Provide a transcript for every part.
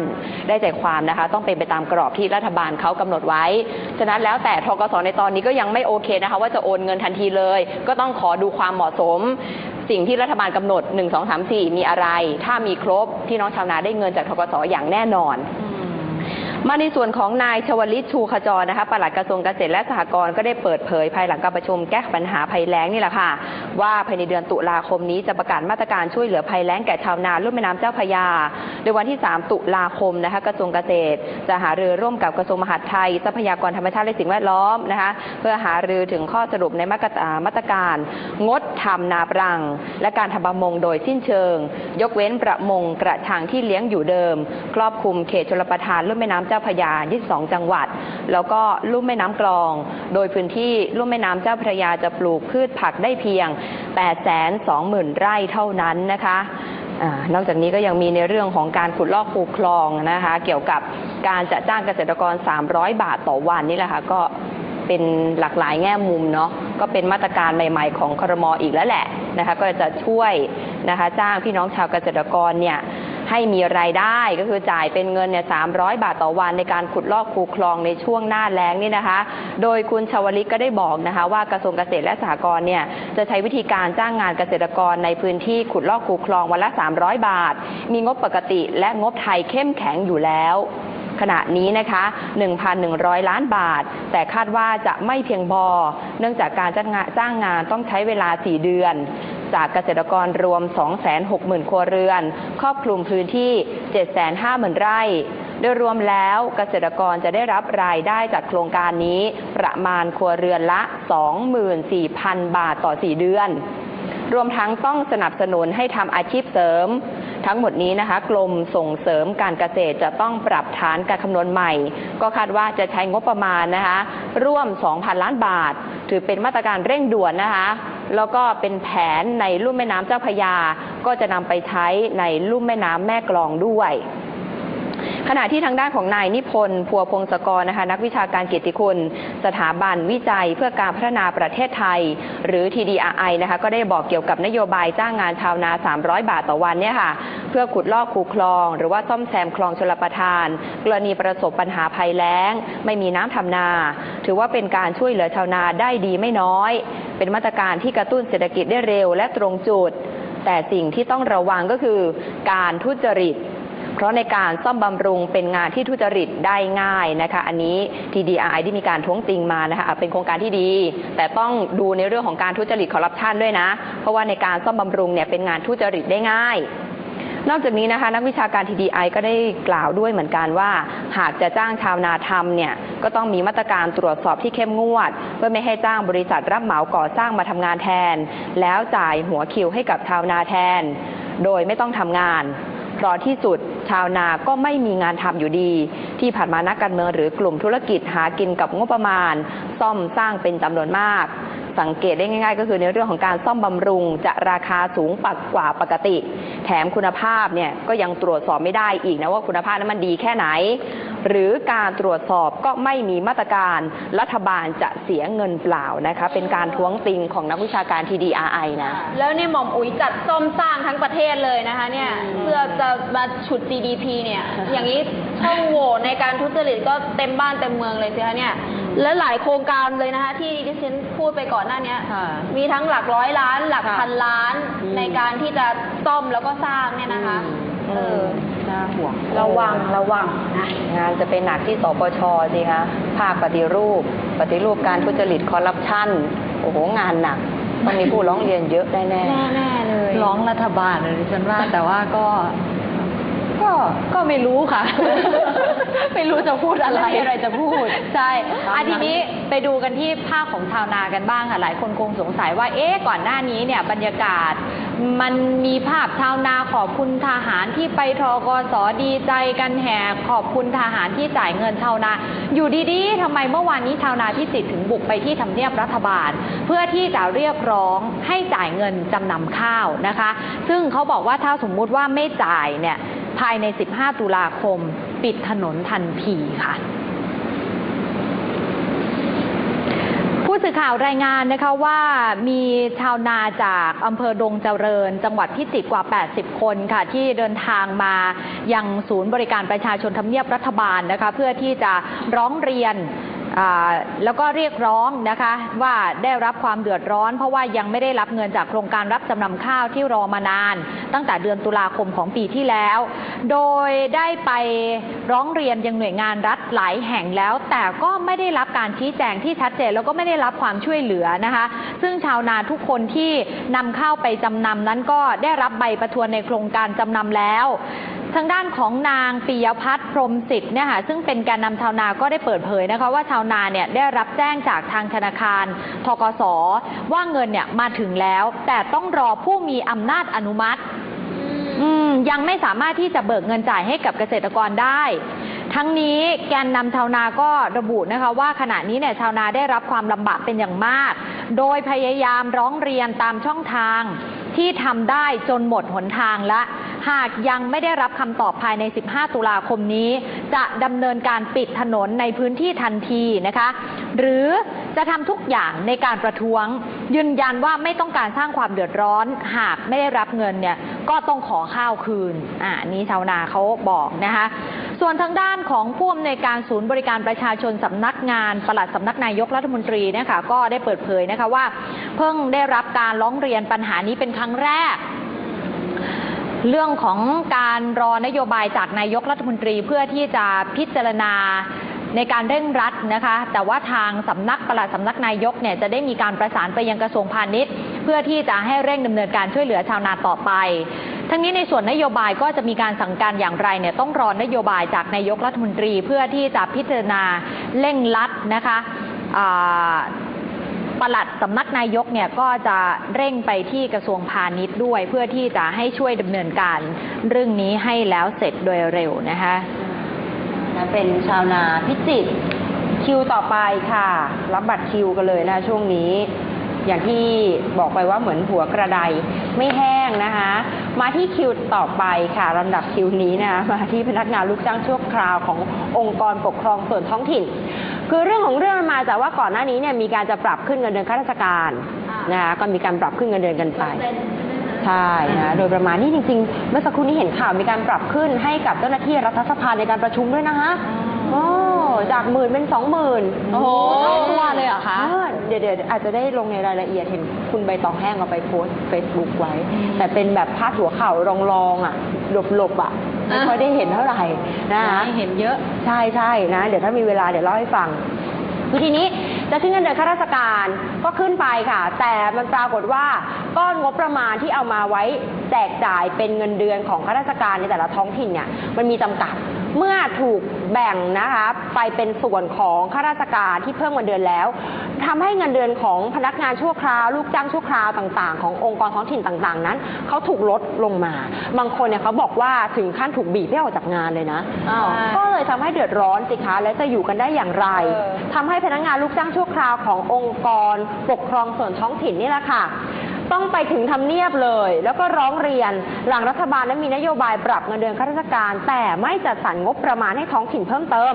นได้ใจความนะคะ ต้องเป็นไปตามกรอบที่รัฐบาลเขากำหนดไว้ ฉะนั้นแล้วแต่ทกศในตอนนี้ก็ยังไม่โอเคนะคะ ว่าจะโอนเงินทันทีเลย ก็ต้องขอดูความเหมาะสม สิ่งที่รัฐบาลกำหนด 1 2 3 4 มีอะไร ถ้ามีครบที่น้องชาวนาได้เงินจากทกศอย่างแน่นอน มาในส่วนของนายชวลิตชูขจรนะคะปลัดกระทรวงเกษตรและสหกรณ์ก็ได้เปิดเผย ภายหลังการประชุมแก้ปัญหาภัยแล้งนี่แหละค่ะ ว่าภายในเดือนตุลาคมนี้จะประกาศมาตรการช่วยเหลือภัยแล้งแก่ชาวนาลุ่มแม่น้ำเจ้าพระยา โดยวันที่ 3 ตุลาคมนะคะกระทรวงเกษตร จะหารือร่วมกับกระทรวงมหาดไทย ทรัพยากรธรรมชาติและสิ่งแวดล้อมนะคะเพื่อหารือถึงข้อสรุปในมาตรามาตรการ งดทำนาปรัง และการทำประมงโดยสิ้นเชิง ยกเว้นประมงกระชังที่เลี้ยงอยู่เดิม ครอบคลุมเขตชลประทานลุ่มแม่น้ำเจ้าพระยา 22 จังหวัด แล้วก็ลุ่มแม่น้ำกลอง โดยพื้นที่ลุ่มแม่น้ำเจ้าพระยาจะปลูกพืชผักได้เพียง 820,000 ไร่เท่านั้นนะคะอนอกจากนี้ก็ยังมีในเรื่องของการขุดลอกคูคลองนะคะ เกี่ยวกับการจะจ้างเกษตรกร 300 บาทต่อวันนี่แหละค่ะก็เป็นหลากหลายแง่มุมเนาะ ก็เป็นมาตรการใหม่ ๆ ของครมออีกแล้วแหละนะคะก็จะช่วยนะคะจ้างพี่น้องชาวเกษตรกรเนี่ยให้มีรายได้ก็คือจ่ายเป็นเงินเนี่ย300บาทต่อวันในการขุดลอกคูคลองในช่วงหน้าแล้งนี่นะคะ โดยคุณชวลิตก็ได้บอกนะคะ ว่ากระทรวงเกษตรและสหกรณ์เนี่ยจะใช้วิธีการจ้างงานเกษตรกรในพื้นที่ขุดลอกคูคลองวันละ 300 บาท มีงบปกติและงบไทยเข้มแข็งอยู่แล้ว ขณะนี้นะคะ 1,100 ล้านบาท แต่คาดว่าจะไม่เพียงพอเนื่องจากการจ้างงานางงานต้องใช้เวลา 4 เดือนจากเกษตรกรรวม 260,000 ครัวเรือน ครอบคลุมพื้นที่ 750,000 ไร่ โดยรวมแล้วเกษตรกรจะได้รับรายได้จากโครงการนี้ ประมาณครัวเรือนละ 24,000 บาทต่อ 4 เดือน รวมทั้งต้องสนับสนุนให้ทำอาชีพเสริม ทั้งหมดนี้นะคะ กรมส่งเสริมการเกษตรจะต้องปรับฐานการคำนวณใหม่ ก็คาดว่าจะใช้งบประมาณนะคะ ร่วม 2,000 ล้านบาท ถือเป็นมาตรการเร่งด่วนนะคะ แล้วก็เป็นแผนในลุ่มแม่น้ำเจ้าพยา ก็จะนำไปใช้ในลุ่มแม่น้ำแม่กลองด้วย ขณะที่ทางด้านของนายนิพนธ์พัวพงศกรนะคะนักวิชาการเกียรติคุณ สถาบันวิจัยเพื่อการพัฒนาประเทศไทย หรือ TDRI นะคะก็ได้บอกเกี่ยวกับนโยบายจ้างงานชาวนา 300 บาทต่อวันเนี่ยค่ะเพื่อขุดลอกคูคลอง หรือว่าซ่อมแซมคลองชลประทาน กรณีประสบปัญหาภัยแล้ง ไม่มีน้ำทำนา ถือว่าเป็นการช่วยเหลือชาวนาได้ดีไม่น้อย เป็นมาตรการที่กระตุ้นเศรษฐกิจได้เร็วและตรงจุด แต่สิ่งที่ต้องระวังก็คือการทุจริต เพราะในการซ่อมบำรุงเป็นงานที่ทุจริตได้ง่ายนะคะ อันนี้ TDI ที่มีการท้วงติงมานะคะอะเป็นโครงการที่ดี แต่ต้องดูในเรื่องของการทุจริตคอร์รัปชันด้วยนะ เพราะว่าในการซ่อมบำรุงเนี่ยเป็นงานทุจริตได้ง่ายนอกจากนี้นะคะนักวิชาการ TDI ก็ได้กล่าวด้วยเหมือนกันว่า หากจะจ้างชาวนาทำเนี่ยก็ต้องมีมาตรการตรวจสอบที่เข้มงวด เพื่อไม่ให้จ้างบริษัทรับเหมาก่อสร้างมาทำงานแทน แล้วจ่ายหัวคิวให้กับชาวนาแทน โดยไม่ต้องทำงาน เพราะที่สุด ชาวนาก็ไม่มีงานทำอยู่ดี ที่ผ่านมานักการเมืองหรือกลุ่มธุรกิจหากินกับงบประมาณ ซ่อมสร้างเป็นจำนวนมาก สังเกตได้ง่าย ๆ ก็คือในเรื่องของการซ่อมบำรุง จะราคาสูงปักกว่าปกติ แถมคุณภาพเนี่ยก็ยังตรวจสอบไม่ได้อีกนะว่าคุณภาพนั้นมันดีแค่ไหน หรือการตรวจสอบก็ไม่มีมาตรการรัฐบาลจะเสียเงินเปล่านะคะ เป็นการท้วงติงของนักวิชาการ TDRI นะ แล้วเนี่ยหม่อมอุ๋ยจัดซ่อมสร้างทั้งประเทศเลยนะคะเนี่ยเพื่อจะมาฉุด GDP เนี่ย อย่างนี้ช่องโหว่ในการทุจริตก็เต็มบ้านเต็มเมืองเลยสิคะเนี่ย และหลายโครงการเลยนะคะที่ดิฉันพูดไปก่อนหน้าเนี้ยค่ะ มีทั้งหลักร้อยล้าน หลักค่ะพันล้านอืม ในการที่จะซ่อมแล้วก็สร้างเนี่ยนะคะ เออ น่าห่วงระวังระวังนะ งานจะไปหนักที่สปชสิคะภาคปฏิรูป ปฏิรูปการทุจริตคอร์รัปชันโอ้โหงานหนักต้องมีผู้ร้องเรียนเยอะแน่แน่ๆเลย ร้องรัฐบาลเลยดิฉันว่าแต่ว่าก็ ก็ก็ไม่รู้ค่ะ ไม่รู้จะพูดอะไรไม่มีอะไรจะพูด ใช่ตามนั้นอาทีนี้ไปดูกันที่ภาคของชาวนากันบ้างค่ะหลายคนคงสงสัยว่าเอ๊ะก่อนหน้านี้เนี่ยบรรยากาศ มันมีภาพชาวนาขอบคุณทหารที่ไปทกสดีใจกันแห่ขอบคุณทหารที่จ่ายเงินชาวนา อยู่ดีๆทำไมเมื่อวานนี้ชาวนาพิจิตรถึงบุกไปที่ทำเนียบรัฐบาล เพื่อที่จะเรียกร้องให้จ่ายเงินจำนำข้าวนะคะ ซึ่งเขาบอกว่าถ้าสมมุติว่าไม่จ่ายเนี่ย ภายใน 15 ตุลาคม ปิดถนนทันทีค่ะผู้สื่อข่าวรายงานนะคะว่ามีชาวนาจากอำเภอดงเจริญ จังหวัดพิจิตรกว่า 80 คนค่ะ ที่เดินทางมายังศูนย์บริการประชาชนทำเนียบรัฐบาลนะคะ เพื่อที่จะร้องเรียน แล้วก็เรียกร้องนะคะว่าได้รับความเดือดร้อน เพราะว่ายังไม่ได้รับเงินจากโครงการรับจำนำข้าวที่รอมานาน ตั้งแต่เดือนตุลาคมของปีที่แล้ว โดยได้ไปร้องเรียนยังหน่วยงานรัฐหลายแห่งแล้ว แต่ก็ไม่ได้รับการชี้แจงที่ชัดเจนแล้วก็ไม่ได้รับความช่วยเหลือนะคะ ซึ่งชาวนาทุกคนที่นำข้าวไปจำนำนั้นก็ได้รับใบประทวนในโครงการจำนำแล้ว ทางด้านของนางปิยพัฒน์พรมสิทธิ์เนี่ยค่ะซึ่งเป็นแการนำชาวนาก็ได้เปิดเผยนะคะว่าชาวนาเนี่ยได้รับแจ้งจากทางธนาคารทกสว่าเงินเนี่ยมาถึงแล้ว แต่ต้องรอผู้มีอำนาจอนุมัติยังไม่สามารถที่จะเบิกเงินจ่ายให้กับเกษตรกรได้ ทั้งนี้แกนนำชาวนาก็ระบุนะคะว่าขณะนี้เนี่ยชาวนาได้รับความลำบากเป็นอย่างมาก โดยพยายามร้องเรียนตามช่องทางที่ทำได้จนหมดหนทางและ หากยังไม่ได้รับคำตอบภายใน 15 ตุลาคมนี้ จะดำเนินการปิดถนนในพื้นที่ทันทีนะคะ หรือจะทำทุกอย่างในการประท้วง ยืนยันว่าไม่ต้องการสร้างความเดือดร้อน หากไม่ได้รับเงินเนี่ยก็ต้องขอข้าวคืน อ่า นี่ชาวนาเขาบอกนะคะ ส่วนทางด้านของผู้อำนวยการศูนย์บริการประชาชนสำนักงาน ปลัดสำนักนายกรัฐมนตรีนะคะก็ได้เปิดเผยนะคะว่า เพิ่งได้รับการร้องเรียนปัญหานี้เป็นครั้งแรก เรื่องของการรอนโยบายจากนายกรัฐมนตรีเพื่อที่จะพิจารณาในการเร่งรัดนะคะ แต่ว่าทางสำนักปลัดสำนักนายกเนี่ยจะได้มีการประสานไปยังกระทรวงพาณิชย์ เพื่อที่จะให้เร่งดำเนินการช่วยเหลือชาวนาต่อไป ทั้งนี้ในส่วนนโยบายก็จะมีการสั่งการอย่างไรเนี่ยต้องรอนโยบายจากนายกรัฐมนตรี เพื่อที่จะพิจารณาเร่งรัดนะคะ ปลัดสำนักนายกเนี่ยก็จะเร่งไปที่กระทรวงพาณิชย์ด้วย เพื่อที่จะให้ช่วยดำเนินการเรื่องนี้ให้แล้วเสร็จโดยเร็วนะคะนะเป็นชาวนาพิจิตรคิวต่อไปค่ะ รับบัตรคิวกันเลยนะช่วงนี้ อย่างที่บอกไปว่าเหมือนหัวกระไดไม่แห้งนะคะ มาที่คิวต่อไปค่ะลำดับคิวนี้นะคะมาที่พนักงานลูกจ้างชั่วคราวขององค์กรปกครองส่วนท้องถิ่น คือเรื่องของเรื่องมันมาจากว่าก่อนหน้านี้เนี่ยมีการจะปรับขึ้นเงินเดือนข้าราชการอ่านนะคะก็มีการปรับขึ้นเงินเดือนกันไปเปอร์เซ็นต์ใช่ไหมคะใช่นะโดยประมาณนี้จริงๆ เมื่อสักครู่นี้เห็นข่าวมีการปรับขึ้นให้กับเจ้าหน้าที่รัฐสภาในการประชุมด้วยนะคะ โอ้จากหมื่นเป็นสองหมื่นโอ้โหเท่าตัวเลยเหรอคะเดี๋ยวเดี๋ยวอาจจะได้ลงในรายละเอียดเห็นคุณใบตองแห้งเอาไปโพสเฟซบุ๊กไว้อืมแต่เป็นแบบพาดหัวข่าวรองๆอะหลบๆอะไม่ค่อยได้เห็นเท่าไหร่นะคะให้เห็นเยอะใช่ใช่นะ เดี๋ยวถ้ามีเวลาเดี๋ยวเล่าให้ฟังคือทีนี้จะขึ้นเงินเดือนข้าราชการก็ขึ้นไปค่ะ แต่มันปรากฏว่าก้อนงบประมาณที่เอามาไว้แจกจ่ายเป็นเงินเดือนของข้าราชการในแต่ละท้องถิ่นเนี่ยมันมีจำกัดเมื่อถูกแบ่งนะคะไปเป็นส่วนของข้าราชการที่เพิ่มเงินเดือนแล้วทำให้เงินเดือนของพนักงานชั่วคราว ลูกจ้างชั่วคราวต่าง ๆ ขององค์กรท้องถิ่นต่างๆ นั้นเขาถูกลดลงมา บางคนเนี่ยเขาบอกว่าถึงขั้นถูกบีบให้ออกจากงานเลยนะอ้าวก็เลยทำให้เดือดร้อนสิคะและจะอยู่กันได้อย่างไรเออทำให้พนักงานลูกจ้างชั่วคราวขององค์กรปกครองส่วนท้องถิ่นนี่แหละค่ะ ต้องไปถึงทำเนียบเลย แล้วก็ร้องเรียนหลังรัฐบาลนั้นมีนโยบายปรับเงินเดือนข้าราชการ แต่ไม่จัดสรรงบประมาณให้ท้องถิ่นเพิ่มเติม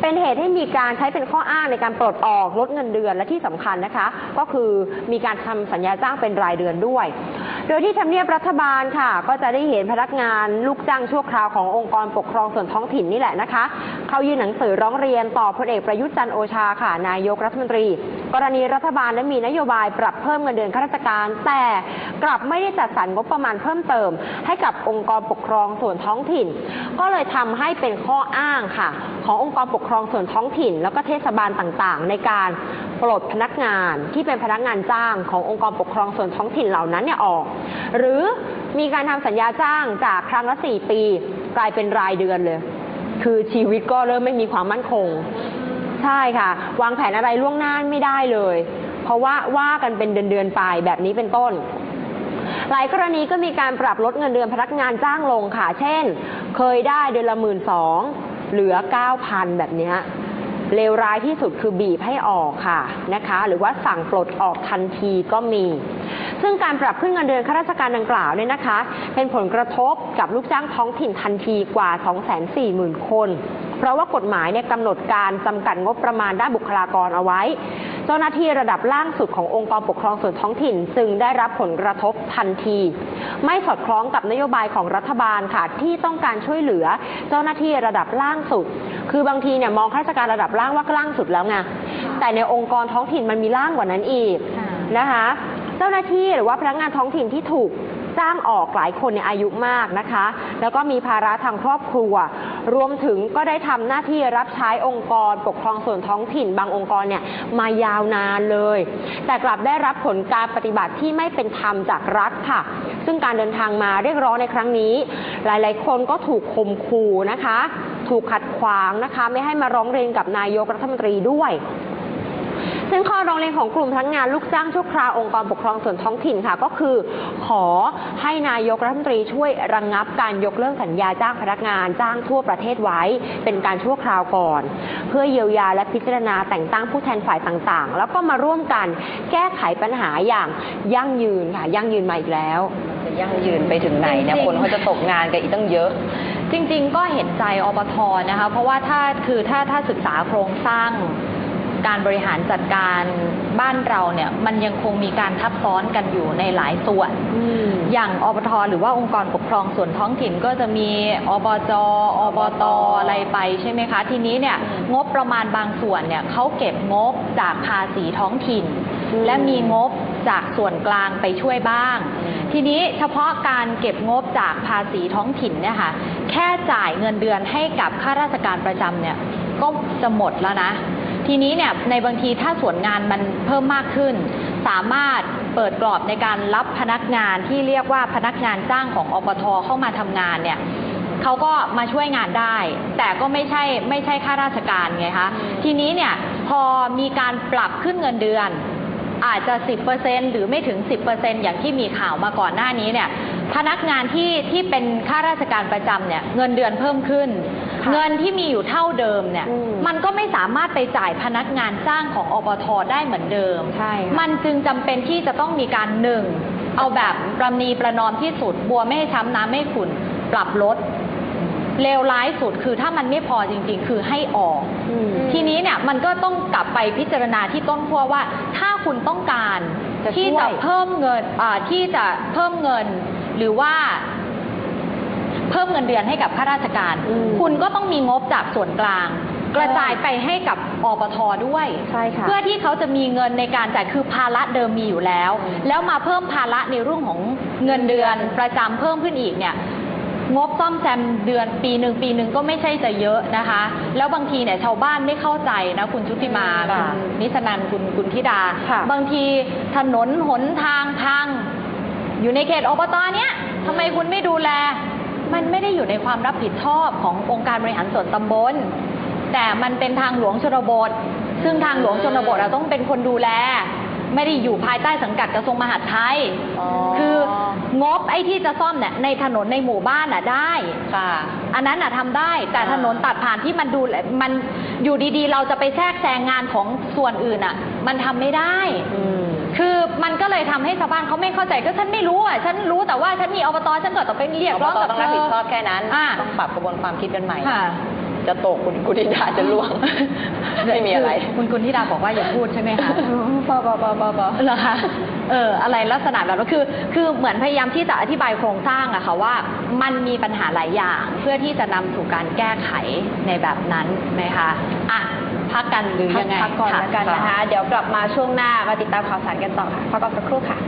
เป็นเหตุให้มีการใช้เป็นข้ออ้างในการปลดออกลดเงินเดือนและที่สำคัญนะคะ ก็คือมีการทำสัญญาจ้างเป็นรายเดือนด้วย โดยที่ทำเนียบรัฐบาลค่ะ ก็จะได้เห็นพนักงานลูกจ้างชั่วคราวขององค์กรปกครองส่วนท้องถิ่นนี่แหละนะคะ เขายื่นหนังสือร้องเรียนต่อพลเอกประยุทธ์จันโอชาค่ะนายกรัฐมนตรี กรณีรัฐบาลนั้นมีนโยบายปรับเพิ่มเงินเดือนข้าราชการแแต่กลับไม่ได้จัดสรรงบประมาณเพิ่มเติม ให้กับองค์กรปกครองส่วนท้องถิ่น ก็เลยทำให้เป็นข้ออ้างค่ะ ขององค์กรปกครองส่วนท้องถิ่น แล้วก็เทศบาลต่างๆ ในการปลดพนักงานที่เป็นพนักงานจ้างขององค์กรปกครองส่วนท้องถิ่นเหล่านั้นเนี่ยออก หรือมีการทำสัญญาจ้างจากครั้งละสี่ปี กลายเป็นรายเดือนเลย คือชีวิตก็เริ่มไม่มีความมั่นคง ใช่ค่ะ วางแผนอะไรล่วงหน้าไม่ได้เลย ราะว่าว่ากันเป็นเดือนๆไปแบบนี้เป็นต้น หลายกรณีก็มีการปรับลดเงินเดือนพนักงานจ้างลงค่ะ เช่น เคยได้เดือนละหมื่นสองเหลือ9,000แบบนี้เลวร้ายที่สุดคือบีบให้ออกค่ะนะคะ หรือว่าสั่งปลดออกทันทีก็มี ซึ่งการปรับขึ้นเงินเดือนข้าราชการดังกล่าวเนี่ยนะคะ เป็นผลกระทบกับลูกจ้างท้องถิ่นทันทีกว่า 240,000 คน เพราะว่ากฎหมายเนี่ยกำหนดการจำกัดงบประมาณด้านบุคลากรเอาไว้ เจ้าหน้าที่ระดับล่างสุดขององค์กรปกครองส่วนท้องถิ่น จึงได้รับผลกระทบทันที ไม่สอดคล้องกับนโยบายของรัฐบาลค่ะที่ต้องการช่วยเหลือ เจ้าหน้าที่ระดับล่างสุด คือบางทีเนี่ยมองข้าราชการระดับล่างว่าล่างสุดแล้วไงแต่ในองค์กรท้องถิ่นมันมีล่างกว่านั้นอีกนะคะเจ้าหน้าที่หรือว่าพนักงานท้องถิ่นที่ถูกจ้างออกหลายคนในอายุมากนะคะ แล้วก็มีภาระทางครอบครัว รวมถึงก็ได้ทำหน้าที่รับใช้องค์กร ปกครองส่วนท้องถิ่นบางองค์กรเนี่ยมายาวนานเลย แต่กลับได้รับผลการปฏิบัติที่ไม่เป็นธรรมจากรัฐค่ะ ซึ่งการเดินทางมาเรียกร้องในครั้งนี้ หลายๆ คนก็ถูกข่มขู่นะคะ ถูกขัดขวางนะคะ ไม่ให้มาร้องเรียนกับนายกรัฐมนตรีด้วย ซึ่งข้อร้องเรียนของกลุ่มพนักงานลูกจ้างชั่วคราวองค์กรปกครองส่วนท้องถิ่นค่ะ ก็คือ ขอให้นายกรัฐมนตรีช่วยระงงับการยกเลิกสัญญาจ้างพนักงานจ้างทั่วประเทศไว้ เป็นการชั่วคราวก่อน เพื่อเยียวยาและพิจารณาแต่งตั้งผู้แทนฝ่ายต่างๆ แล้วก็มาร่วมกันแก้ไขปัญหาอย่างยั่งยืนค่ะยั่งยืนมาอีกแล้วจะยั่งยืนไปถึงไหนเนี่ยจริงๆคนเขาจะตกงานกันอีกตั้งเยอะ จริง ๆ ก็เห็นใจอบทนะคะ เพราะว่าถ้าคือถ้าถ้าศึกษาโครงสร้าง การบริหารจัดการบ้านเราเนี่ยมันยังคงมีการทับซ้อนกันอยู่ในหลายส่วน อย่างอบทหรือว่าองค์กรปกครองส่วนท้องถิ่นก็จะมีอบจอบตอะไรไปใช่ไหมคะ ทีนี้เนี่ยงบประมาณบางส่วนเนี่ยเขาเก็บงบจากภาษีท้องถิ่นอืมและมีงบจากส่วนกลางไปช่วยบ้างอืมทีนี้เฉพาะการเก็บงบจากภาษีท้องถิ่นเนี่ยค่ะแค่จ่ายเงินเดือนให้กับข้าราชการประจำเนี่ยก็จะหมดแล้วนะ ทีนี้เนี่ยในบางทีถ้าส่วนงานมันเพิ่มมากขึ้น สามารถเปิดกรอบในการรับพนักงานที่เรียกว่าพนักงานจ้างของอปทเข้ามาทำงานเนี่ยเขาก็มาช่วยงานได้ แต่ก็ไม่ใช่ไม่ใช่ข้าราชการไงคะอืมทีนี้เนี่ยพอมีการปรับขึ้นเงินเดือน อาจจะ 10%หรือไม่ถึง 10%อย่างที่มีข่าวมาก่อนหน้านี้เนี่ยพนักงานที่ที่เป็นข้าราชการประจำเนี่ยเงินเดือนเพิ่มขึ้นค่ะเงินที่มีอยู่เท่าเดิมเนี่ยอืมมันก็ไม่สามารถไปจ่ายพนักงานจ้างของอบทได้เหมือนเดิมใช่ค่ะมันจึงจำเป็นที่จะต้องมีการหนึ่งเอาแบบประนีประนอมที่สุด บัวไม่ให้ช้ำน้ำไม่ให้ขุ่นปรับลด เลวร้ายสุดคือถ้ามันไม่พอจริง ๆ คือให้ออกอืมทีนี้เนี่ยมันก็ต้องกลับไปพิจารณาที่ต้นขั้วว่า ถ้าคุณต้องการจะที่ช่วยจะเพิ่มเงินอ่าที่จะเพิ่มเงิน หรือว่า เพิ่มเงินเดือนให้กับข้าราชการ อืมคุณก็ต้องมีงบจากส่วนกลาง กระจายไปให้กับอปทด้วย ใช่ค่ะเพื่อที่เขาจะมีเงินในการจ่ายคือภาระเดิมมีอยู่แล้วอืมแล้วมาเพิ่มภาระในเรื่องของเงินเดือนประจำเพิ่มขึ้นอีกเนี่ย งบซ่อมแซมเดือนปีหนึ่งปีหนึ่งก็ไม่ใช่จะเยอะนะคะ แล้วบางทีเนี่ยชาวบ้านไม่เข้าใจนะคุณชุติมาค่ะคุณนิชนันคุณคุณธิดาค่ะบางทีถนนหนทางพัง อยู่ในเขตอบตเนี้ยทำไมคุณไม่ดูแล มันไม่ได้อยู่ในความรับผิดชอบขององค์การบริหารส่วนตำบล แต่มันเป็นทางหลวงชนบท ซึ่งทางหลวงชนบทเราต้องเป็นคนดูแล ไม่ได้อยู่ภายใต้สังกัดกระทรวงมหาดไทยอ๋อคือ งบไอ้ที่จะซ่อมเนี่ยในถนนในหมู่บ้านน่ะได้ ค่ะ อันนั้นน่ะทำได้แต่อ่า ถนนตัดผ่านที่มันดูแลมันอยู่ดีๆ เราจะไปแทรกแซงงานของส่วนอื่นอะ มันทำไม่ได้ อืม คือมันก็เลยทำให้ชาวบ้านเขาไม่เข้าใจก็ฉันไม่รู้อะฉันรู้แต่ว่าฉันมีอบตฉันก็ต้องไปเรียกร้องกับต้องเธรับอผิดชอบแค่นั้น อ่า ต้องปรับกระบวนความคิดกันใหม่ ค่ะ จะตกคุณกุฏิดาจะล่วง ไม่มีอะไรคืคุณคุณธิดาบอกว่าอย่าพูดใช่ไหมคะปอปอปอปอปอเหรอคะเอออะไรลักษณะแบบนั้นคือ คือเหมือนพยายามที่จะอธิบายโครงสร้างอะค่ะว่า มันมีปัญหาหลายอย่าง เพื่อที่จะนำสู่การแก้ไขในแบบนั้นนะคะอะพักกันหรือยังไงพักก่อนแล้วกันนะคะ เดี๋ยวกลับมาช่วงหน้ามาติดตามข่าวสารกันต่อค่ะพักก่อนสักครู่ค่ะ